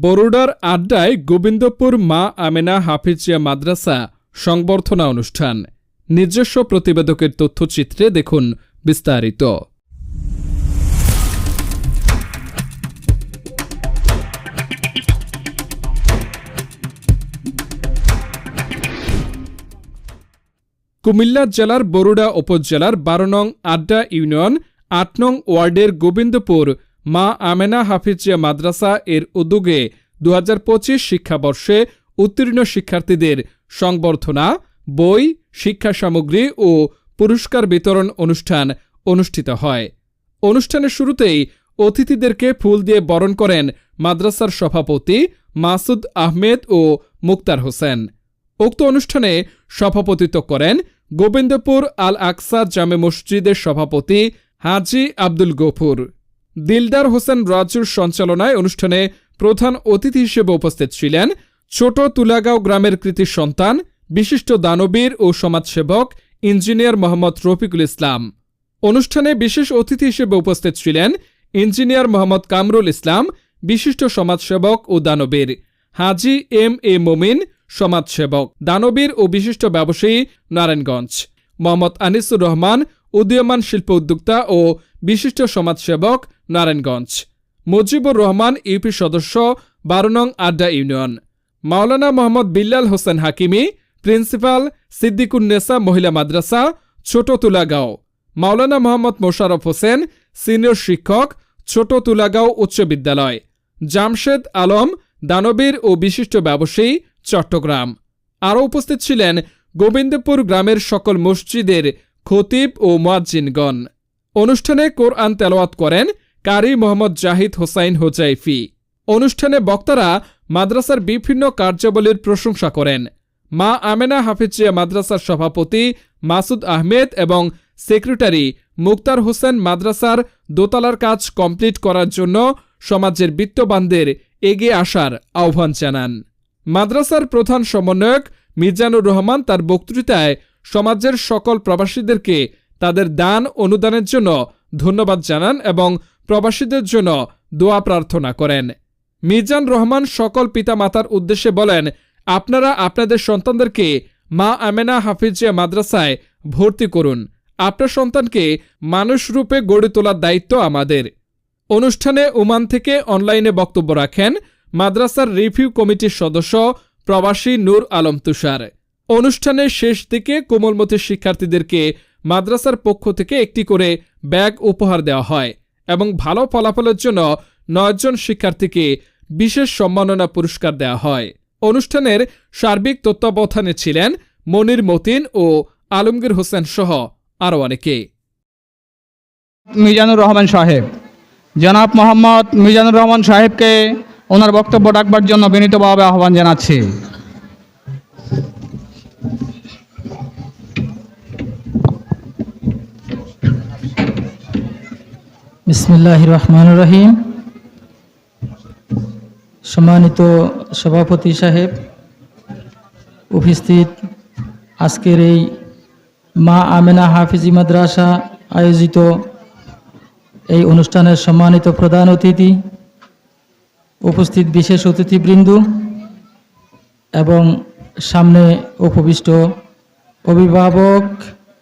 বরোডার আড্ডায় গোবিন্দপুর মা আমেনা হাফিজিয়া মাদ্রাসা সংবর্ধনা অনুষ্ঠান। নিজস্ব প্রতিবেদকের তথ্যচিত্রে দেখুন বিস্তারিত। কুমিল্লা জেলার বরুড়া উপজেলার বারো নং আড্ডা ইউনিয়ন, আট নং ওয়ার্ডের গোবিন্দপুর মা আমেনা হাফিজিয়া মাদ্রাসা এর উদ্যোগে দু হাজার পঁচিশ শিক্ষাবর্ষে উত্তীর্ণ শিক্ষার্থীদের সংবর্ধনা, বই, শিক্ষা সামগ্রী ও পুরস্কার বিতরণ অনুষ্ঠান অনুষ্ঠিত হয়। অনুষ্ঠানের শুরুতেই অতিথিদেরকে ফুল দিয়ে বরণ করেন মাদ্রাসার সভাপতি মাসুদ আহমেদ ও মুক্তার হোসেন। উক্ত অনুষ্ঠানে সভাপতিত্ব করেন গোবিন্দপুর আল আকসা জামে মসজিদের সভাপতি হাজি আব্দুল গফুর। দিলদার হোসেন রাজুর সঞ্চালনায় অনুষ্ঠানে প্রধান অতিথি হিসেবে উপস্থিত ছিলেন ছোট তুলাগাঁও গ্রামের কৃতি সন্তান, বিশিষ্ট দানবীর ও সমাজসেবক ইঞ্জিনিয়ার মোহাম্মদ রফিকুল ইসলাম। অনুষ্ঠানে বিশেষ অতিথি হিসেবে উপস্থিত ছিলেন ইঞ্জিনিয়ার মোহাম্মদ কামরুল ইসলাম, বিশিষ্ট সমাজসেবক ও দানবীর, হাজি এম এ মোমিন, সমাজসেবক, দানবীর ও বিশিষ্ট ব্যবসায়ী নারায়ণগঞ্জ, মোহাম্মদ আনিসুর রহমান, উদীয়মান শিল্প উদ্যোক্তা ও বিশিষ্ট সমাজসেবক নারায়ণগঞ্জ। মুজিবুর রহমান, ইউপি সদস্য বারো নং আড্ডা ইউনিয়ন। মাওলানা মোহাম্মদ বিল্লাল হোসেন হাকিমি, প্রিন্সিপাল সিদ্দিকুন্নেসা মহিলা মাদ্রাসা ছোট তুলাগাঁও মাওলানা মোহাম্মদ মোশারফ হোসেন, সিনিয়র শিক্ষক ছোট তুলাগাঁও উচ্চ বিদ্যালয়। জামশেদ আলম, দানবীর ও বিশিষ্ট ব্যবসায়ী, চট্টগ্রাম। আরও উপস্থিত ছিলেন গোবিন্দপুর গ্রামের সকল মসজিদের খতিব ও মোয়াজ্জিনগণ। অনুষ্ঠানে কোরআন তেলাওয়াত করেন কারি মোহাম্মদ জাহিদ হোসাইন হোজাইফি। অনুষ্ঠানে বক্তারা মাদ্রাসার বিভিন্ন কার্যাবলীর প্রশংসা করেন। মা আমেনা হাফিজিয়া মাদ্রাসার সভাপতি মাসুদ আহমেদ এবং সেক্রেটারি মুক্তার হোসেন মাদ্রাসার দোতলার কাজ কমপ্লিট করার জন্য সমাজের বিত্তবানদের এগিয়ে আসার আহ্বান জানান। মাদ্রাসার প্রধান সমন্বয়ক মিজানুর রহমান তার বক্তৃতায় সমাজের সকল প্রবাসীদেরকে তাদের দান অনুদানের জন্য ধন্যবাদ জানান এবং প্রবাসীদের জন্য দোয়া প্রার্থনা করেন। মিজান রহমান সকল পিতামাতার উদ্দেশ্যে বলেন, আপনারা আপনাদের সন্তানদেরকে মা আমেনা হাফিজিয়া মাদ্রাসায় ভর্তি করুন। আপনার সন্তানকে মানুষ রূপে গড়ে তোলার দায়িত্ব আমাদের। অনুষ্ঠানে ওমান থেকে অনলাইনে বক্তব্য রাখেন মাদ্রাসার রিভিউ কমিটির সদস্য প্রবাসী নূর আলম তুষার। অনুষ্ঠানের শেষ দিকে কোমলমতি শিক্ষার্থীদেরকে মাদ্রাসার পক্ষ থেকে একটি করে ব্যাগ উপহার দেওয়া হয়। এবং ভালো ফলাফলের জন্য নয়জন শিক্ষার্থীকে বিশেষ সম্মাননা পুরস্কার দেওয়া হয়। অনুষ্ঠানের সার্বিক তত্ত্বাবধানে ছিলেন মনির মতিন ও আলমগীর হোসেন সহ আরও অনেকে। মিজানুর রহমান সাহেব। জনাব মোহাম্মদ মিজানুর রহমান সাহেবকে ওনার বক্তব্য ডাকবার জন্য বিনীতভাবে আহ্বান জানাচ্ছি। বিসমিল্লাহ রহমান রহিম। সম্মানিত সভাপতি সাহেব, উপস্থিত আজকের এই মা আমেনা হাফিজি মাদ্রাসা আয়োজিত এই অনুষ্ঠানের সম্মানিত প্রধান অতিথি, উপস্থিত বিশেষ অতিথিবৃন্দ এবং সামনে উপবিষ্ট অভিভাবক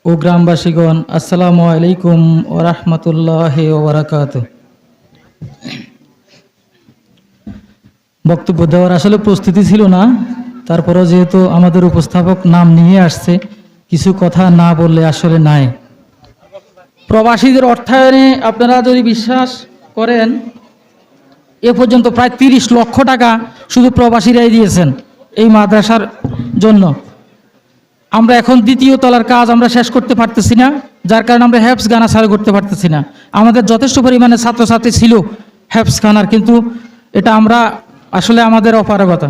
ও গ্রামবাসীগণ, আসসালামু আলাইকুম ও রহমতুল্লাহ ওবরাকাত বক্তব্য দেওয়ার আসলে প্রস্তুতি ছিল না, তারপরও যেহেতু আমাদের উপস্থাপক নাম নিয়ে আসছে, কিছু কথা না বললে আসলে নাই। প্রবাসীদের অর্থায়নে আপনারা যদি বিশ্বাস করেন, এ পর্যন্ত প্রায় তিরিশ লক্ষ টাকা শুধু প্রবাসীরাই দিয়েছেন এই মাদ্রাসার জন্য। আমরা এখন দ্বিতীয় তলার কাজ আমরা শেষ করতে পারতেছি না, যার কারণে আমরা হ্যাপস গানা চালু করতে পারতেছি না। আমাদের যথেষ্ট পরিমাণে ছাত্রছাত্রী ছিল হ্যাপস খানার কিন্তু এটা আমরা আসলে আমাদের অপারগতা।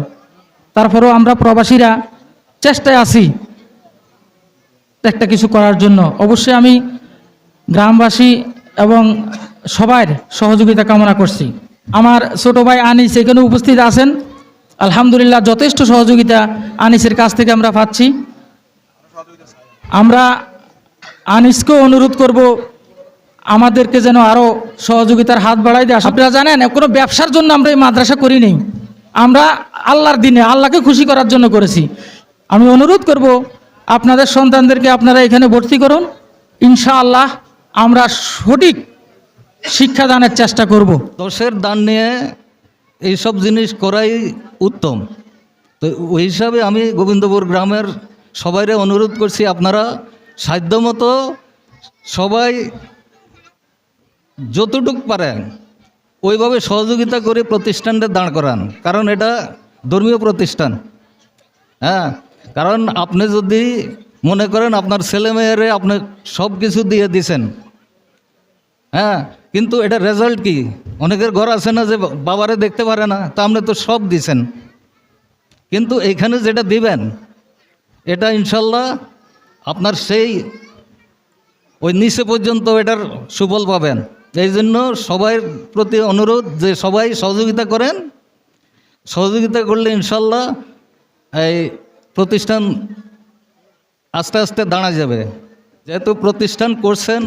তারপরেও আমরা প্রবাসীরা চেষ্টায় আছি একটা কিছু করার জন্য। অবশ্যই আমি গ্রামবাসী এবং সবার সহযোগিতা কামনা করছি। আমার ছোট ভাই আনিস এখানে উপস্থিত আছেন। আলহামদুলিল্লাহ যথেষ্ট সহযোগিতা আনিসের কাছ থেকে আমরা পাচ্ছি। আমরা আনিসকেও অনুরোধ করব, আমাদেরকে যেন আরও সহযোগিতার হাত বাড়াই দেয়। আপনারা জানেন, কোনো ব্যবসার জন্য আমরা এই মাদ্রাসা করি নেই। আমরা আল্লাহর দিনে আল্লাহকে খুশি করার জন্য করেছি। আমি অনুরোধ করব, আপনাদের সন্তানদেরকে আপনারা এখানে ভর্তি করুন। ইনশাআল্লাহ আমরা সঠিক শিক্ষাদানের চেষ্টা করব। দশের দান নিয়ে এইসব জিনিস করাই উত্তম। তো ওই হিসাবে আমি গোবিন্দপুর গ্রামের সবাইরে অনুরোধ করছি আপনারা সাধ্যমতো সবাই যতটুক পারেন ওইভাবে সহযোগিতা করে প্রতিষ্ঠানটা দাঁড় করান। কারণ এটা ধর্মীয় প্রতিষ্ঠান। হ্যাঁ কারণ আপনি যদি মনে করেন আপনার ছেলেমেয়েরে আপনি সব কিছু দিয়ে দিছেন। হ্যাঁ কিন্তু এটা রেজাল্ট কি? অনেকের ঘর আছে না যে বাবারে দেখতে পারে না, তা আপনি তো সব দিছেন। কিন্তু এখানে যেটা দিবেন এটা ইনশাল্লাহ আপনার সেই ওই নিচে পর্যন্ত এটার সুফল পাবেন। এই জন্য সবার প্রতি অনুরোধ যে সবাই সহযোগিতা করেন। সহযোগিতা করলে ইনশাল্লাহ এই প্রতিষ্ঠান আস্তে আস্তে দাঁড়া যাবে। যেহেতু প্রতিষ্ঠান করছেন,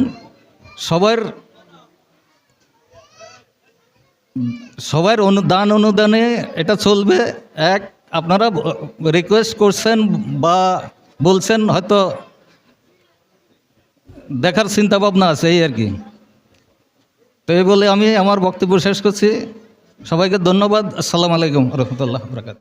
সবার সবার অনুদান অনুদানে এটা চলবে। এক আপনারা রিকোয়েস্ট করছেন বা বলছেন হয়তো দেখার চিন্তা ভাবনা আছে, এই আর কি। তো এই বলে আমি আমার বক্তব্য শেষ করছি। সবাইকে ধন্যবাদ। আসসালামু আলাইকুম রহমতুল্লাহ বরকাত